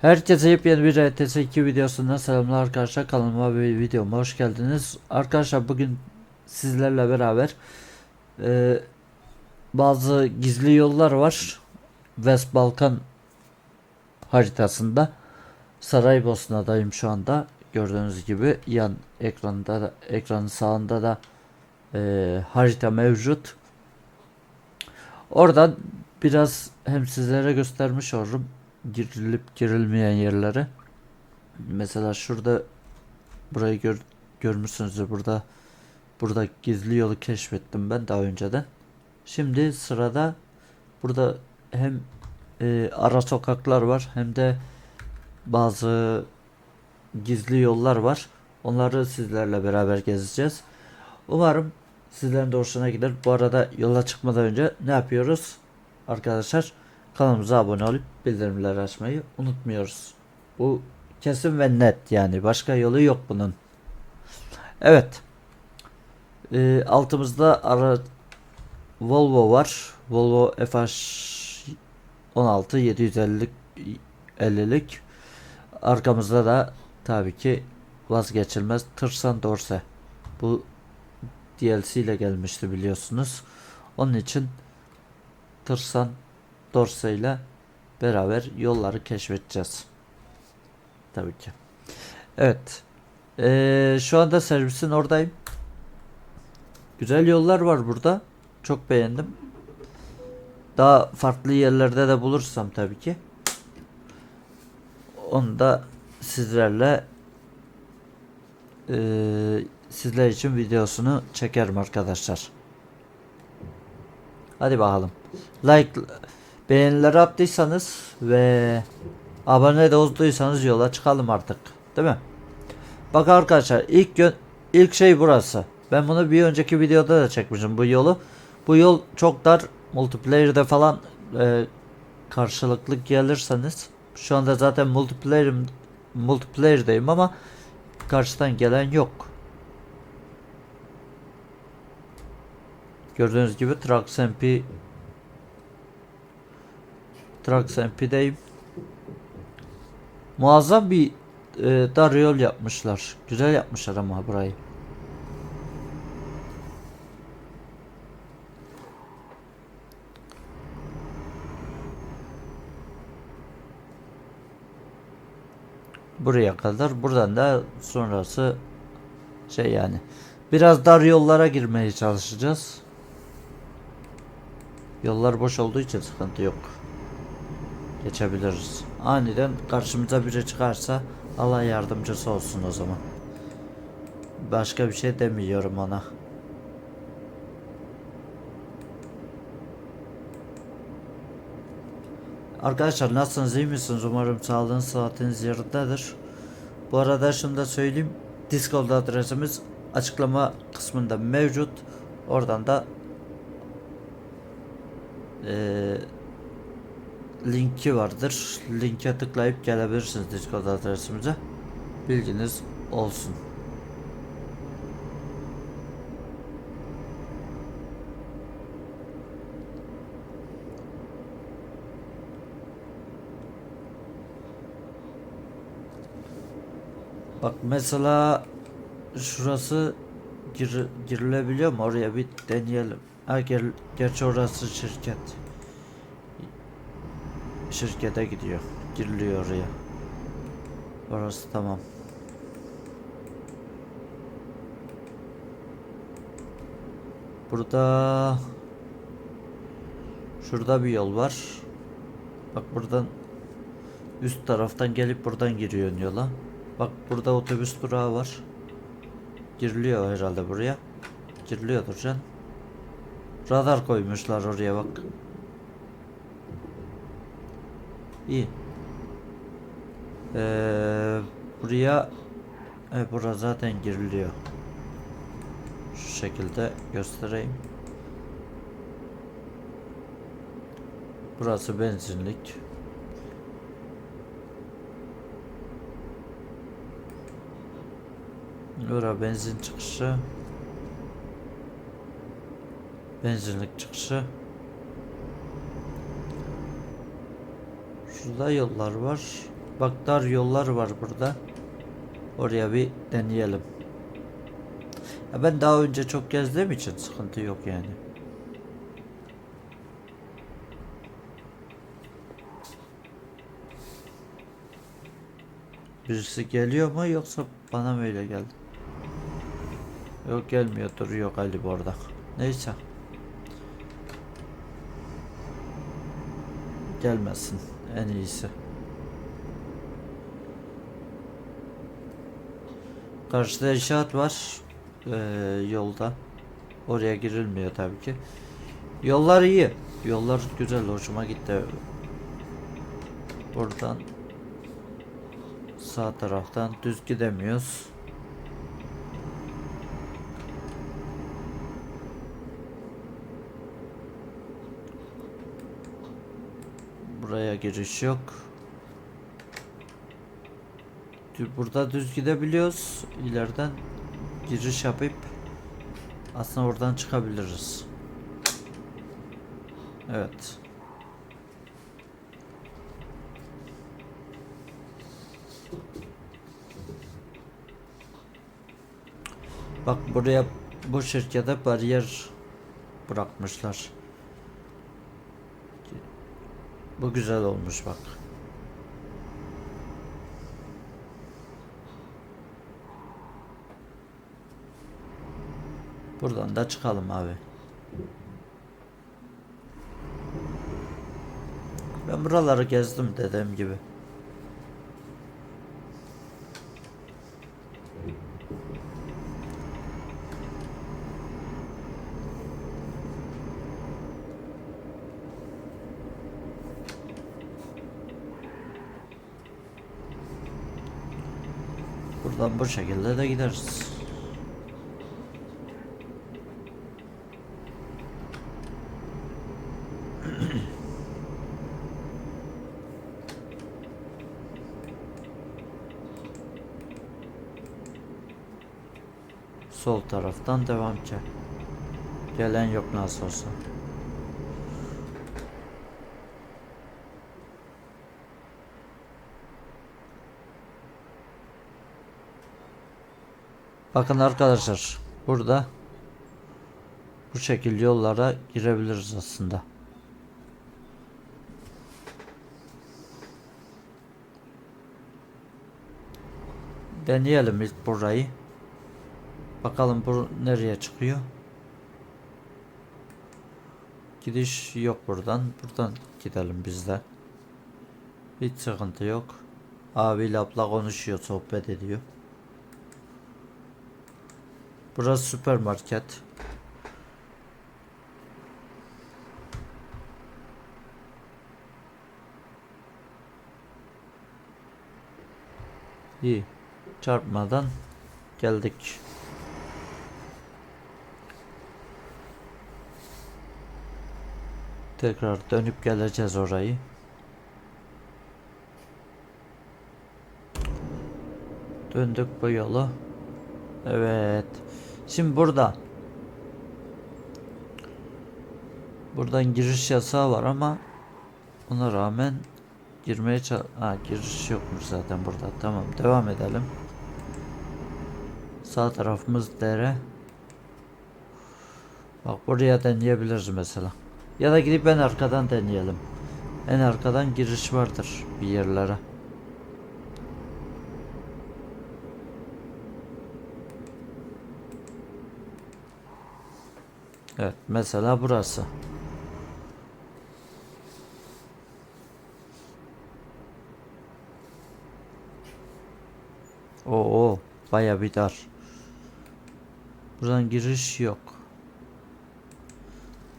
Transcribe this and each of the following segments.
Herkese yepyeni bir RTS 2 videosundan selamlar arkadaşlar kanalıma ve videoma hoş geldiniz. Arkadaşlar bugün sizlerle beraber e, bazı gizli yollar var. West Balkan haritasında Saraybosna'dayım şu anda. Gördüğünüz gibi yan ekranda da, ekranın sağında da e, harita mevcut. Oradan biraz hem sizlere göstermiş olurum girilip girilmeyen yerleri. Mesela şurada burayı gör, görmüşsünüzdür. Burada burada gizli yolu keşfettim ben daha önceden. Şimdi sırada burada hem e, ara sokaklar var hem de bazı gizli yollar var. Onları sizlerle beraber gezeceğiz. Umarım sizlerin de hoşuna gider. Bu arada yola çıkmadan önce ne yapıyoruz? Arkadaşlar kanalımıza abone olup bildirimleri açmayı unutmuyoruz. Bu kesin ve net yani başka yolu yok bunun. Evet. Ee, altımızda ara Volvo var. Volvo FH 16 750'lik 50'lik. Arkamızda da tabii ki vazgeçilmez Tırsan Dorse. Bu DLC ile gelmişti biliyorsunuz. Onun için Tırsan Dorse ile beraber yolları keşfedeceğiz. Tabii ki. Evet. Ee, şu anda servisin oradayım. Güzel yollar var burada. Çok beğendim. Daha farklı yerlerde de bulursam tabii ki. Onu da sizlerle eee, sizler için videosunu çekerim arkadaşlar. Hadi bakalım. Like beğenileri attıysanız ve abone de olduysanız yola çıkalım artık. Değil mi? Bak arkadaşlar ilk gün ilk şey burası. Ben bunu bir önceki videoda da çekmişim bu yolu. Bu yol çok dar. Multiplayer'de falan e, karşılıklı gelirseniz şu anda zaten multiplayer multiplayer'dayım ama karşıdan gelen yok. Gördüğünüz gibi Trax MP Trax MP'deyim. Muazzam bir e, dar yol yapmışlar. Güzel yapmışlar ama burayı. Buraya kadar. Buradan da sonrası şey yani. Biraz dar yollara girmeye çalışacağız. Yollar boş olduğu için sıkıntı yok. Geçebiliriz. Aniden karşımıza biri çıkarsa Allah yardımcısı olsun o zaman. Başka bir şey demiyorum ona. Arkadaşlar nasılsınız iyi misiniz? Umarım sağlığınız saatiniz yerindedir. Bu arada şunu da söyleyeyim. Discord adresimiz açıklama kısmında mevcut. Oradan da eee linki vardır. Linke tıklayıp gelebilirsiniz Discord adresimize. Bilginiz olsun. Bak mesela şurası gir, girilebiliyor mu? Oraya bir deneyelim. Ha gel, gerçi orası şirket. Şirkete gidiyor. Giriliyor oraya. Orası tamam. Burada Şurada bir yol var. Bak buradan üst taraftan gelip buradan giriyorsun yola. Bak burada otobüs durağı var. Giriliyor herhalde buraya. Giriliyordur can. Radar koymuşlar oraya bak. İyi. Ee, buraya e, bura zaten giriliyor. Şu şekilde göstereyim. Burası benzinlik. Bura benzin çıkışı. Benzinlik çıkışı. Şurada yollar var. Bak dar yollar var burada. Oraya bir deneyelim. Ya ben daha önce çok gezdiğim için sıkıntı yok yani. Birisi geliyor mu yoksa bana mı öyle geldi? Yok gelmiyor duruyor galiba orada. Neyse. Gelmesin en iyisi. Karşıda inşaat var ee, yolda. Oraya girilmiyor tabii ki. Yollar iyi. Yollar güzel hoşuma gitti. Buradan sağ taraftan düz gidemiyoruz. Buraya giriş yok. Burada düz gidebiliyoruz. İleriden giriş yapıp aslında oradan çıkabiliriz. Evet. Bak buraya bu şirkete bariyer bırakmışlar. Bu güzel olmuş bak. Buradan da çıkalım abi. Ben buraları gezdim dediğim gibi. Buradan bu şekilde de gideriz. Sol taraftan devam ki. Gelen yok nasıl olsa. Bakın arkadaşlar burada bu şekil yollara girebiliriz aslında. Deneyelim ilk burayı. Bakalım bu nereye çıkıyor. Gidiş yok buradan. Buradan gidelim biz de. Hiç sıkıntı yok. Abiyle abla konuşuyor, sohbet ediyor. Burası süpermarket. İyi. Çarpmadan geldik. Tekrar dönüp geleceğiz orayı. Döndük bu yolu. Evet. Şimdi burada. Buradan giriş yasağı var ama ona rağmen girmeye. Ha giriş yokmuş zaten burada. Tamam devam edelim. Sağ tarafımız dere. Bak buraya deneyebiliriz mesela. Ya da gidip en arkadan deneyelim. En arkadan giriş vardır bir yerlere. Evet mesela burası. Oo baya bir dar. Buradan giriş yok.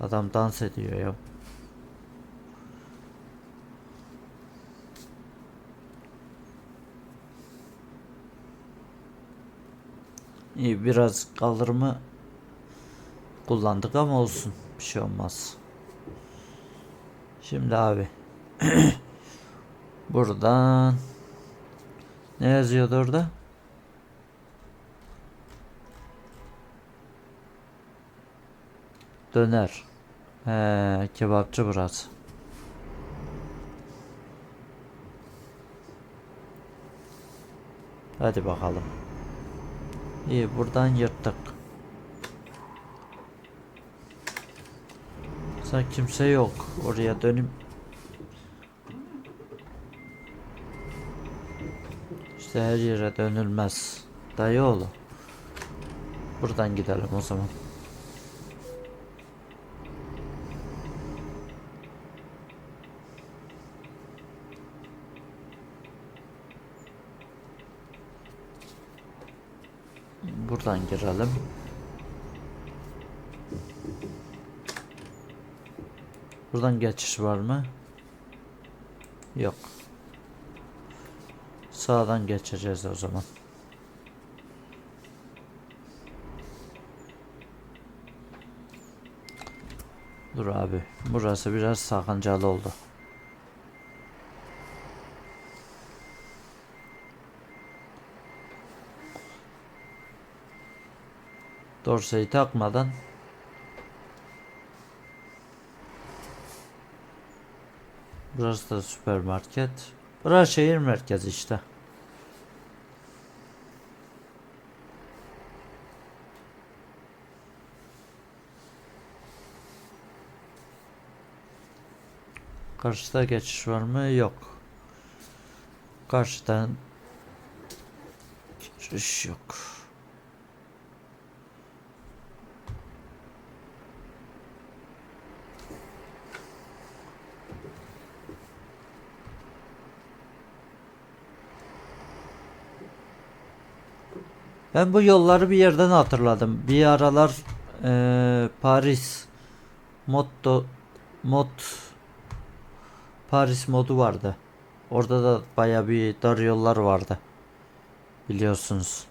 Adam dans ediyor ya. İyi biraz kaldırımı kullandık ama olsun. Bir şey olmaz. Şimdi abi. Buradan ne yazıyordu orada? Döner. He, kebapçı burası. Hadi bakalım. İyi buradan yırttık. Sen kimse yok. Oraya dönüm. İşte her yere dönülmez. Dayı oğlu. Buradan gidelim o zaman. Buradan girelim. Buradan geçiş var mı? Yok. Sağdan geçeceğiz o zaman. Dur abi. Burası biraz sakıncalı oldu. Dorseyi takmadan Burası da süpermarket. Burası şehir merkezi işte. Karşıda geçiş var mı? Yok. Karşıdan geçiş yok. Ben bu yolları bir yerden hatırladım. Bir aralar eee, Paris Motto mod Paris modu vardı. Orada da baya bir dar yollar vardı. Biliyorsunuz.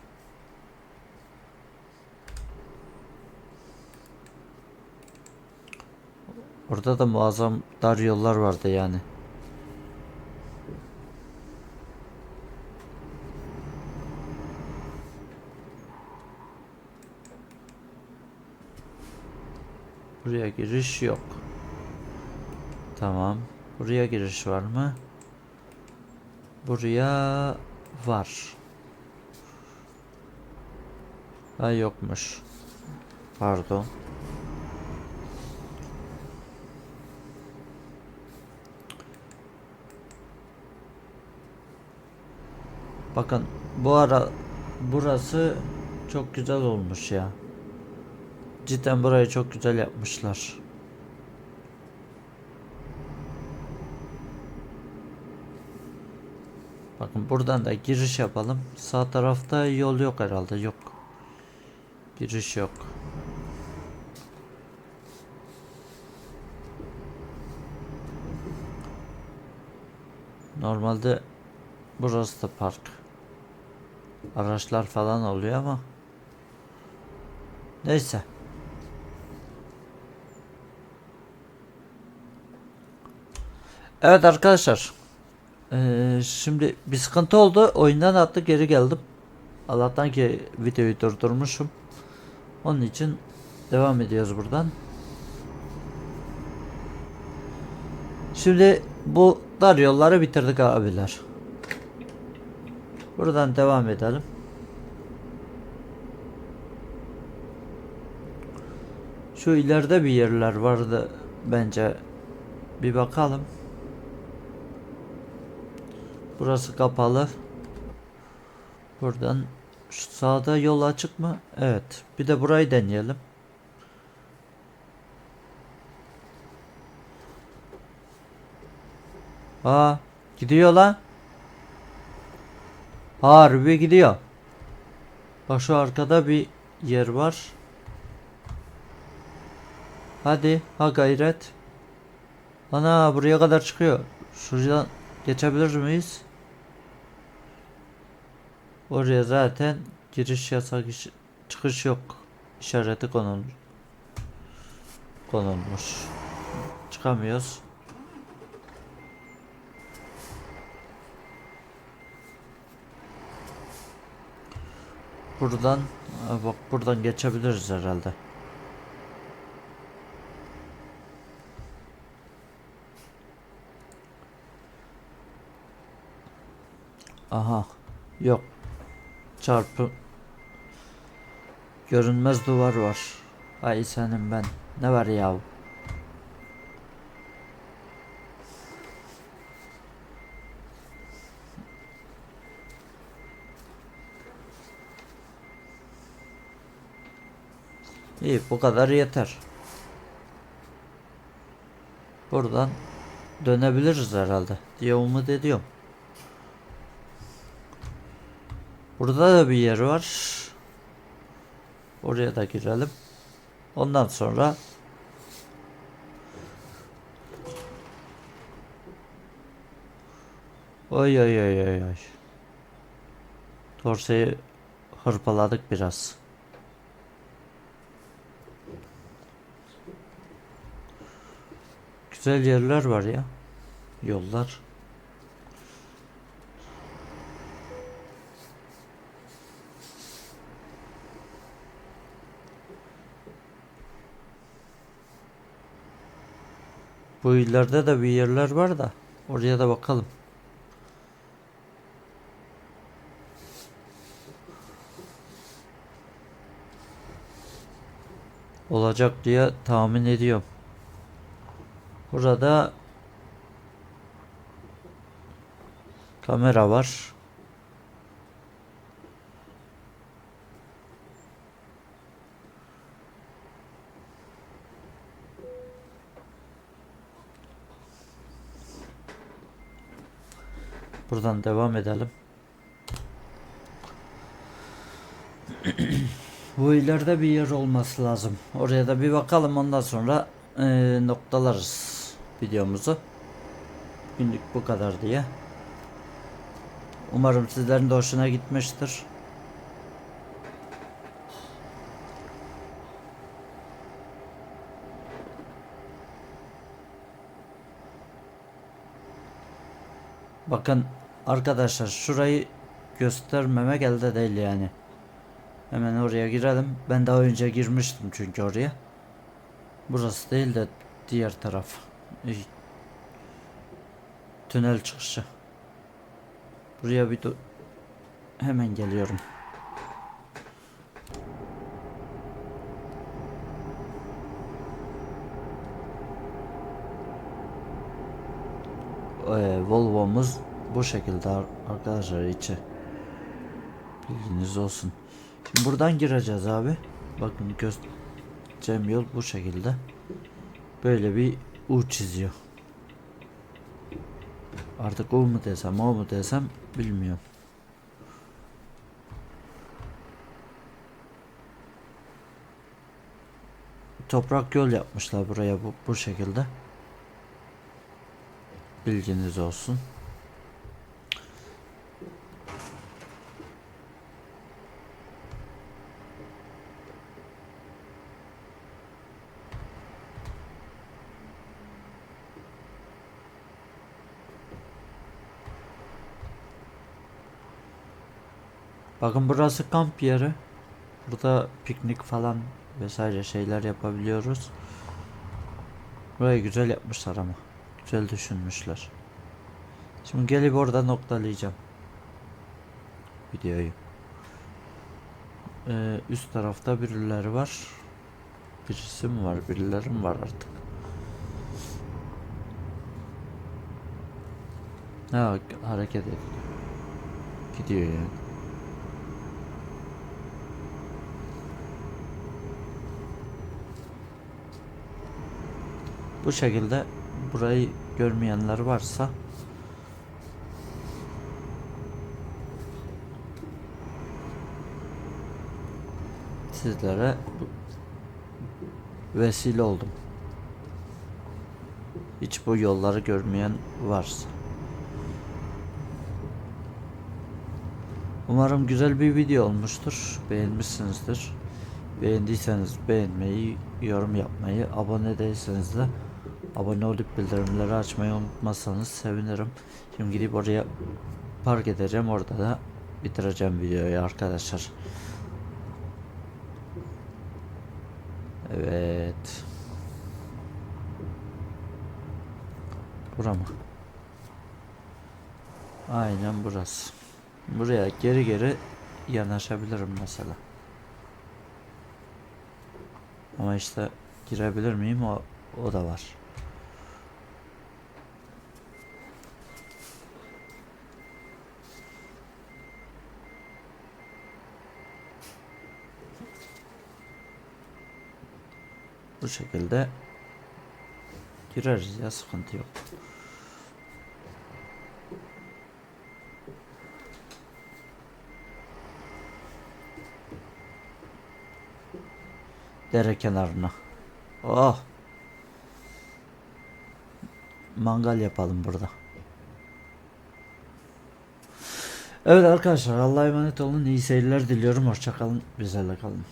Orada da muazzam dar yollar vardı yani. Buraya giriş yok. Tamam. Buraya giriş var mı? Buraya var. Ha yokmuş. Pardon. Bakın bu ara burası çok güzel olmuş ya. Cidden burayı çok güzel yapmışlar. Bakın buradan da giriş yapalım. Sağ tarafta yol yok herhalde. Yok. Giriş yok. Normalde burası da park. Araçlar falan oluyor ama neyse. Evet arkadaşlar. Ee, şimdi bir sıkıntı oldu. Oyundan attı geri geldim. Allah'tan ki videoyu durdurmuşum. Onun için devam ediyoruz buradan. Şimdi bu dar yolları bitirdik abiler. Buradan devam edelim. Şu ileride bir yerler vardı bence. Bir bakalım. Burası kapalı. Buradan şu sağda yol açık mı? Evet. Bir de burayı deneyelim. Aa, gidiyor lan. Harbi gidiyor. Bak şu arkada bir yer var. Hadi ha gayret. Ana buraya kadar çıkıyor. Şuradan geçebilir miyiz? Oraya zaten giriş yasak iş- çıkış yok işareti konulmuş. Konulmuş. Çıkamıyoruz. Buradan Aa, bak buradan geçebiliriz herhalde. Aha. Yok. Çarpı görünmez duvar var. Ay senin ben. Ne var ya? İyi bu kadar yeter. Buradan dönebiliriz herhalde diye umut ediyorum. Burada da bir yer var. Oraya da girelim. Ondan sonra Oy oy oy oy oy. Dorseyi hırpaladık biraz. Güzel yerler var ya. Yollar. Bu illerde de bir yerler var da oraya da bakalım. Olacak diye tahmin ediyorum. Burada kamera var. Buradan devam edelim. Bu ileride bir yer olması lazım. Oraya da bir bakalım ondan sonra eee, noktalarız videomuzu. Günlük bu kadar diye. Umarım sizlerin de hoşuna gitmiştir. Bakın arkadaşlar şurayı göstermemek elde değil yani. Hemen oraya girelim. Ben daha önce girmiştim çünkü oraya. Burası değil de diğer taraf. Tünel çıkışı. Buraya bir hemen geliyorum. Ee, Volvo'muz bu şekilde ar- arkadaşlar içi. Bilginiz olsun. Şimdi buradan gireceğiz abi. Bakın göstereceğim yol bu şekilde. Böyle bir U çiziyor. Artık o mu desem o mu desem bilmiyorum. Toprak yol yapmışlar buraya bu, bu şekilde. Bilginiz olsun. Bakın burası kamp yeri. Burada piknik falan vesaire şeyler yapabiliyoruz. Burayı güzel yapmışlar ama. Güzel düşünmüşler. Şimdi gelip orada noktalayacağım. Videoyu. Ee, üst tarafta birileri var. Birisi mi var? Birileri mi var artık? Ha hareket ediyor. Gidiyor yani. Bu şekilde burayı görmeyenler varsa sizlere vesile oldum. Hiç bu yolları görmeyen varsa. Umarım güzel bir video olmuştur. Beğenmişsinizdir. Beğendiyseniz beğenmeyi, yorum yapmayı, abone değilseniz de abone olup bildirimleri açmayı unutmazsanız sevinirim. Şimdi gidip oraya park edeceğim. Orada da bitireceğim videoyu arkadaşlar. Evet. Bura mı? Aynen burası. Buraya geri geri yanaşabilirim mesela. Ama işte girebilir miyim o o da var. Bu şekilde gireriz ya sıkıntı yok. Dere kenarına. Oh. Mangal yapalım burada. Evet arkadaşlar Allah'a emanet olun. İyi seyirler diliyorum. Hoşçakalın. Bizlerle kalın.